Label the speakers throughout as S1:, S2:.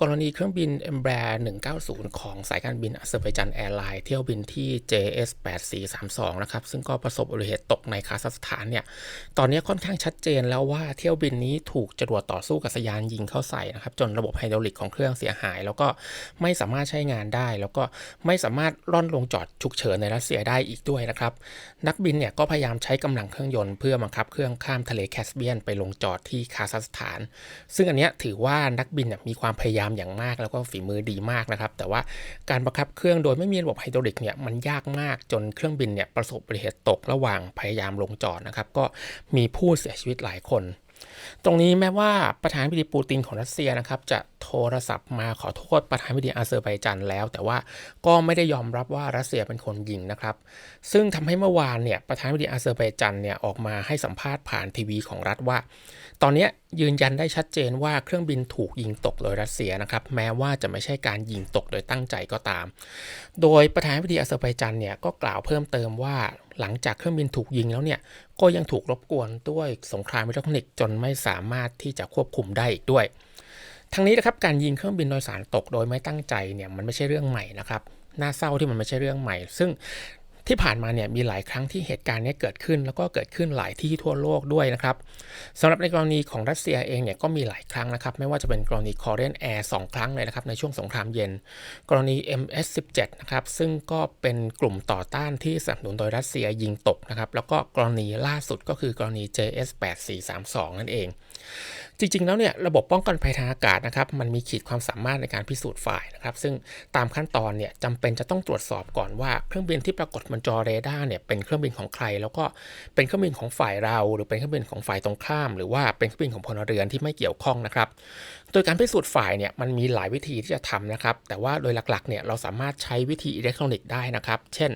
S1: กรณีเครื่องบิน e m b r a 190 ของสายการบินอาเซอร์ไบจันแอร์ไลน์เที่ยวบินที่ JS 8432นะครับ ซึ่งก็ประสบอุบัติเหตุตกในคาซัคสถานเนี่ย ตอนนี้ค่อนข้างชัดเจนแล้วว่าเที่ยวบินนี้ถูกจรวดต่อสู้กับสยานยิงเข้าใส่นะครับ จนระบบไฮดรอลิกของเครื่องเสียหาย แล้วก็ไม่สามารถใช้งานได้ แล้วก็ไม่สามารถร่อนลงจอดฉุกเฉินในรัสเซียได้อีกด้วยนะครับ นักบินเนี่ยก็พยายามใช้กำลังเครื่องยนต์เพื่อบังคับเครื่องข้ามทะเลแคสเปียนไปลงจอดที่คาซัคสถาน ซึ่งอันนี้ถือว่านักบินเนี่ยมีความพยายามอย่างมากแล้วก็ฝีมือดีมากนะครับ แต่ว่าการบังคับเครื่องโดยไม่มีระบบไฮดรอลิกเนี่ยมันยากมากจนเครื่องบินเนี่ยประสบอุบัติเหตุตกระหว่างพยายามลงจอดนะครับ ก็มีผู้เสียชีวิตหลายคน ตรงนี้แม้ว่าประธานาธิบดีปูตินของรัสเซียนะครับจะโทรศัพท์มาขอโทษประธานาธิบดีอาเซอร์ไบจันแล้ว แต่ว่าก็ไม่ได้ยอมรับว่ารัสเซียเป็นคนยิงนะครับ ซึ่งทำให้เมื่อวานเนี่ยประธานาธิบดีอาเซอร์ไบจันเนี่ยออกมาให้สัมภาษณ์ผ่านทีวีของรัฐว่า ตอนนี้ยืนยันได้ชัดเจนว่าเครื่องบินถูกยิงตกโดยรัสเซียนะครับแม้ว่าจะไม่ใช่การยิงตกโดยตั้งใจก็ตาม โดยประธานาธิบดีอาเซอร์ไบจันเนี่ยก็กล่าวเพิ่มเติมว่า หลังจากเครื่องบินถูกยิงแล้วเนี่ย ก็ยังถูกรบกวนด้วยสงครามอิเล็กทรอนิกส์จนไม่สามารถที่จะควบคุมได้อีกด้วย ทั้งนี้นะครับการยิงเครื่องบินโดยสารตกโดยไม่ตั้งใจเนี่ยมันไม่ใช่เรื่องใหม่นะครับน่าเศร้าที่มันไม่ใช่เรื่องใหม่ ซึ่ง ที่ผ่านมาเนี่ยมีหลายครั้งที่เหตุการณ์นี้เกิดขึ้น แล้วก็เกิดขึ้นหลายที่ทั่วโลกด้วยนะครับสำหรับในกรณีของรัสเซียเองเนี่ยก็มีหลายครั้งนะครับ ไม่ว่าจะเป็นกรณีคอร์เรนแอร์สครั้งเลยนะครับในช่วงสงครามเย็น กรณี MS-17 นะครับซึ่งก็เป็นกลุ่มต่อต้านที่สนับสนุนโดยรัสเซียยิงตกนะครับแล้วก็กรณีล่าสุดก็คือกรณี JS8432 นั่นเอง จริง ๆ แล้วเนี่ยระบบป้องกันภัยทางอากาศนะครับมันมีขีดความสามารถในการพิสูจน์ฝ่ายนะครับ ซึ่งตามขั้นตอนเนี่ยจำเป็นจะต้องตรวจสอบก่อนว่าเครื่องบินที่ปรากฏบนจอเรดาร์เนี่ยเป็นเครื่องบินของใคร แล้วก็เป็นเครื่องบินของฝ่ายเรา หรือเป็นเครื่องบินของฝ่ายตรงข้าม หรือว่าเป็นเครื่องบินของพลเรือนที่ไม่เกี่ยวข้องนะครับ โดยการพิสูจน์ฝ่ายเนี่ยมันมีหลายวิธีที่จะทำนะครับ แต่ว่าโดยหลักๆเนี่ยเราสามารถใช้วิธีอิเล็กทรอนิกส์ได้นะครับ เช่น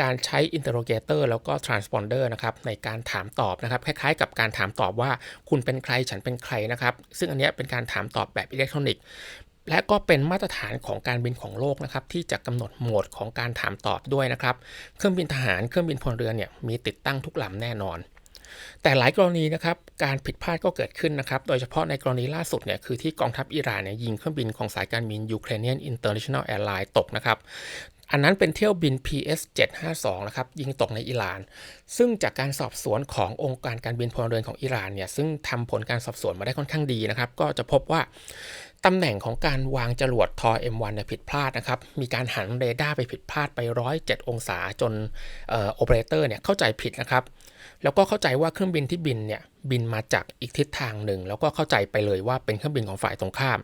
S1: การใช้ interrogator แล้วก็ transponder นะครับในการถามตอบนะครับคล้ายๆ กับการถามตอบว่าคุณเป็นใครฉันเป็นใครนะครับ ซึ่งอันนี้เป็นการถามตอบแบบอิเล็กทรอนิกส์ และก็เป็นมาตรฐานของการบินของโลกนะครับที่จะกำหนดโหมดของการถามตอบด้วยนะครับ เครื่องบินทหาร เครื่องบินพลเรือนเนี่ยมีติดตั้งทุกลำแน่นอน แต่หลายกรณีนะครับการผิดพลาดก็เกิดขึ้นนะครับ โดยเฉพาะในกรณีล่าสุดเนี่ยคือที่กองทัพอิหร่านเนี่ยยิงเครื่องบินของสายการบิน Ukrainian International Airlines ตกนะครับอันนั้นเป็นเที่ยวบิน PS 752นะครับยิงตกในอิหร่าน ซึ่งจากการสอบสวนขององค์การการบินพลเรือนของอิหร่านเนี่ยซึ่งทำผลการสอบสวนมาได้ค่อนข้างดีนะครับ ก็จะพบว่า ตำแหน่งของการวางจรวดทอ M1 เนี่ยผิดพลาดนะครับ มีการหันเรดาร์ไปผิดพลาดไป 107 องศาจนโอเปอเรเตอร์เนี่ยเข้าใจผิดนะครับ แล้วก็เข้าใจว่าเครื่องบินที่บินเนี่ยบินมาจากอีกทิศทางหนึ่ง แล้วก็เข้าใจไปเลยว่าเป็นเครื่องบินของฝ่ายตรงข้าม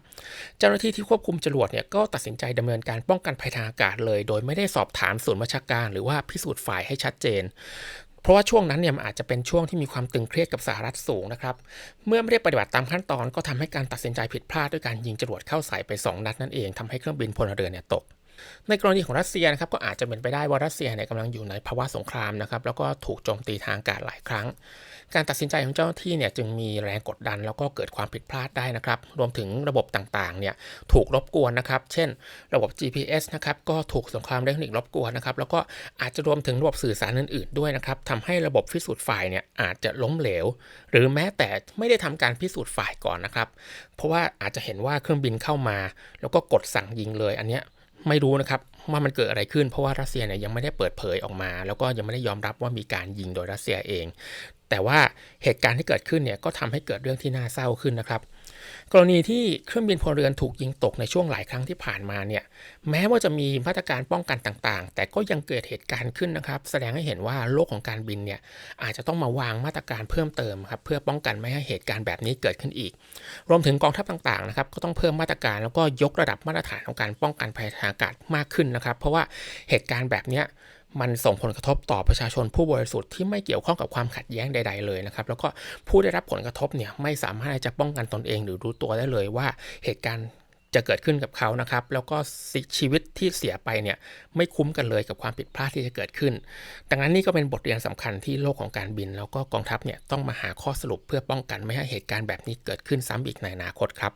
S1: เจ้าหน้าที่ที่ควบคุมจรวดเนี่ยก็ตัดสินใจดำเนินการป้องกันภัยทางอากาศเลย โดยไม่ได้สอบถามส่วนราชการ หรือว่าพิสูจน์ฝ่ายให้ชัดเจน เพราะว่าช่วงนั้นเนี่ยมันอาจจะเป็นช่วงที่มีความตึงเครียดกับสหรัฐสูงนะครับ เมื่อไม่ได้ปฏิบัติตามขั้นตอนก็ทำให้การตัดสินใจผิดพลาดด้วยการยิงจรวดเข้าใส่ไป 2 นัดนั่นเองทำให้เครื่องบินพลเรือนเนี่ยตก ในกรณีของรัสเซียนะครับก็อาจจะเป็นไปได้ว่ารัสเซียเนี่ยกำลังอยู่ในภาวะสงครามนะครับแล้วก็ถูกโจมตีทางกาศหลายครั้ง การตัดสินใจของเจ้าหน้าที่เนี่ยจึงมีแรงกดดันแล้วก็เกิดความผิดพลาดได้นะครับ รวมถึงระบบต่างๆเนี่ยถูกรบกวนนะครับ เช่น ระบบ GPS นะครับก็ถูกสงครามอิเล็กทรอนิกส์รบกวนนะครับแล้วก็อาจจะรวมถึงระบบสื่อสารอื่นๆด้วยนะครับทำให้ระบบพิสูจน์ฝ่ายเนี่ยอาจจะล้มเหลว หรือแม้แต่ไม่ได้ทำการพิสูจน์ฝ่ายก่อนนะครับ เพราะว่าอาจจะเห็นว่าเครื่องบินเข้ามา แล้วก็กดสั่งยิงเลยอันเนี้ย ไม่รู้นะครับว่ามันเกิดอะไรขึ้นเพราะว่ารัสเซียเนี่ยยังไม่ได้เปิดเผยออกมา แล้วก็ยังไม่ได้ยอมรับว่ามีการยิงโดยรัสเซียเอง แต่ว่าเหตุการณ์ที่เกิดขึ้นเนี่ยก็ทำให้เกิดเรื่องที่น่าเศร้าขึ้นนะครับ กรณีที่เครื่องบินพลเรือนถูกยิงตกในช่วงหลายครั้งที่ผ่านมาเนี่ยแม้ว่าจะมีมาตรการป้องกันต่างๆ แต่ก็ยังเกิดเหตุการณ์ขึ้นนะครับ แสดงให้เห็นว่าโลกของการบินเนี่ยอาจจะต้องมาวางมาตรการเพิ่มเติมครับเพื่อป้องกันไม่ให้เหตุการณ์แบบนี้เกิดขึ้นอีก รวมถึงกองทัพต่างๆนะครับก็ต้องเพิ่มมาตรการแล้วก็ยกระดับมาตรฐานของการป้องกันภัยทางอากาศมากขึ้นนะครับ เพราะว่าเหตุการณ์แบบเนี้ย มันส่งผลกระทบต่อประชาชนผู้บริสุทธิ์ที่ไม่เกี่ยวข้องกับความขัดแย้งใด ๆ เลยนะครับ แล้วก็ผู้ได้รับผลกระทบเนี่ยไม่สามารถจะป้องกันตนเองหรือรู้ตัวได้เลยว่าเหตุการณ์จะเกิดขึ้นกับเขานะครับ แล้วก็ชีวิตที่เสียไปเนี่ยไม่คุ้มกันเลยกับความผิดพลาดที่จะเกิดขึ้น ดังนั้นนี่ก็เป็นบทเรียนสำคัญที่โลกของการบิน แล้วก็กองทัพเนี่ยต้องมาหาข้อสรุปเพื่อป้องกันไม่ให้เหตุการณ์แบบนี้เกิดขึ้นซ้ำอีกในอนาคตครับ